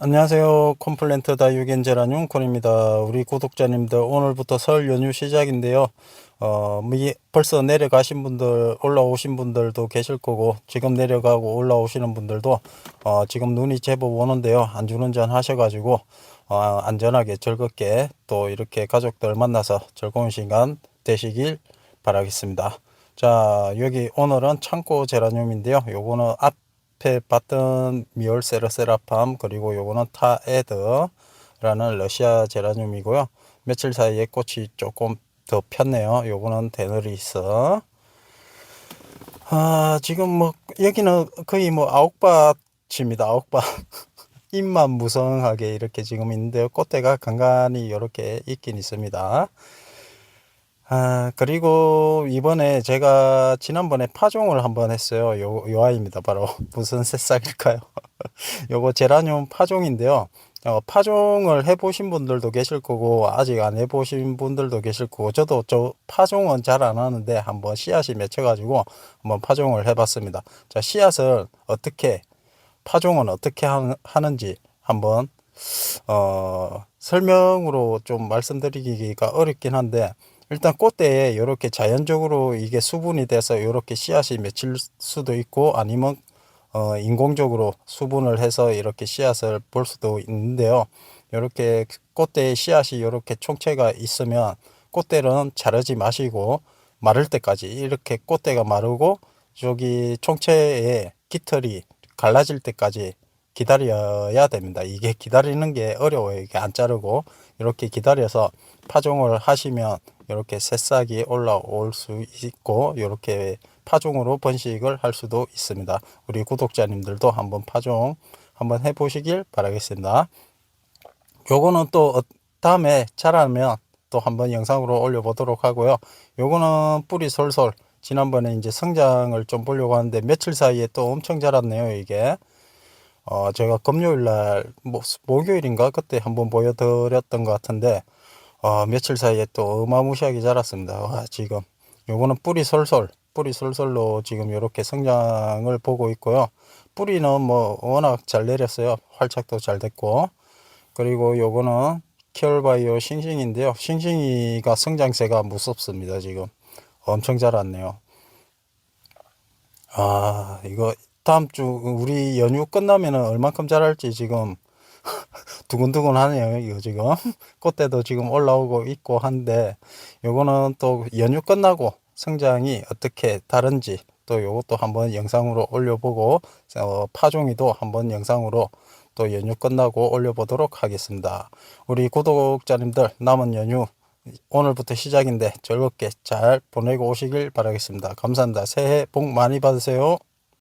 안녕하세요. 컴플랜트 다육엔 제라늄 콘입니다. 우리 구독자님들 오늘부터 설 연휴 시작인데요. 어, 미- 벌써 내려가신 분들, 올라오신 분들도 계실 거고, 지금 내려가고 올라오시는 분들도, 어, 지금 눈이 제법 오는데요. 안전운전 하셔가지고, 어, 안전하게 즐겁게 또 이렇게 가족들 만나서 즐거운 시간 되시길 바라겠습니다. 자, 여기 오늘은 창고 제라늄인데요. 요거는 앞 에 봤던 미올 세르세라팜 그리고 요거는 타에드라는 러시아 제라늄이고요. 며칠 사이에 꽃이 조금 더 폈네요. 요거는 데너리스. 아, 지금 뭐 여기는 거의 뭐 아홉밭입니다. 아홉밭. 잎만 무성하게 이렇게 지금 있는데요. 꽃대가 간간히 이렇게 있긴 있습니다. 아, 그리고 이번에 제가 지난번에 파종을 한번 했어요. 요, 요 아이입니다. 바로 무슨 새싹일까요? 요거 제라늄 파종인데요. 어, 파종을 해보신 분들도 계실 거고, 아직 안 해보신 분들도 계실 거고, 저도 저 파종은 잘 안 하는데 한번 씨앗이 맺혀가지고 한번 파종을 해봤습니다. 자, 씨앗을 어떻게, 파종은 어떻게 하, 하는지 한번, 어, 설명으로 좀 말씀드리기가 어렵긴 한데, 일단 꽃대에 이렇게 자연적으로 이게 수분이 돼서 이렇게 씨앗이 맺힐 수도 있고 아니면 어, 인공적으로 수분을 해서 이렇게 씨앗을 볼 수도 있는데요. 이렇게 꽃대에 씨앗이 이렇게 총체가 있으면 꽃대는 자르지 마시고 마를 때까지 이렇게 꽃대가 마르고 저기 총체의 깃털이 갈라질 때까지 기다려야 됩니다. 이게 기다리는 게 어려워요. 이게 안 자르고 이렇게 기다려서 파종을 하시면 이렇게 새싹이 올라올 수 있고 이렇게 파종으로 번식을 할 수도 있습니다. 우리 구독자님들도 한번 파종 한번 해보시길 바라겠습니다. 요거는 또 어- 다음에 자라면 또 한번 영상으로 올려보도록 하고요. 요거는 뿌리 솔솔 지난번에 이제 성장을 좀 보려고 하는데 며칠 사이에 또 엄청 자랐네요. 이게 어 제가 금요일 날 뭐, 목요일인가 그때 한번 보여드렸던 것 같은데 어 며칠 사이에 또 어마무시하게 자랐습니다. 와 지금 요거는 뿌리 솔솔 뿌리 솔솔로 지금 이렇게 성장을 보고 있고요. 뿌리는 뭐 워낙 잘 내렸어요. 활착도 잘 됐고 그리고 요거는 키얼바이오 싱싱인데요. 싱싱이가 성장세가 무섭습니다. 지금 엄청 자랐네요. 아 이거 다음 주 우리 연휴 끝나면은 얼만큼 자랄지 지금 두근두근 하네요. 이거 지금 꽃대도 지금 올라오고 있고 한데 요거는 또 연휴 끝나고 성장이 어떻게 다른지 또 요것도 한번 영상으로 올려보고 어, 파종이도 한번 영상으로 또 연휴 끝나고 올려보도록 하겠습니다. 우리 구독자님들 남은 연휴 오늘부터 시작인데 즐겁게 잘 보내고 오시길 바라겠습니다. 감사합니다. 새해 복 많이 받으세요.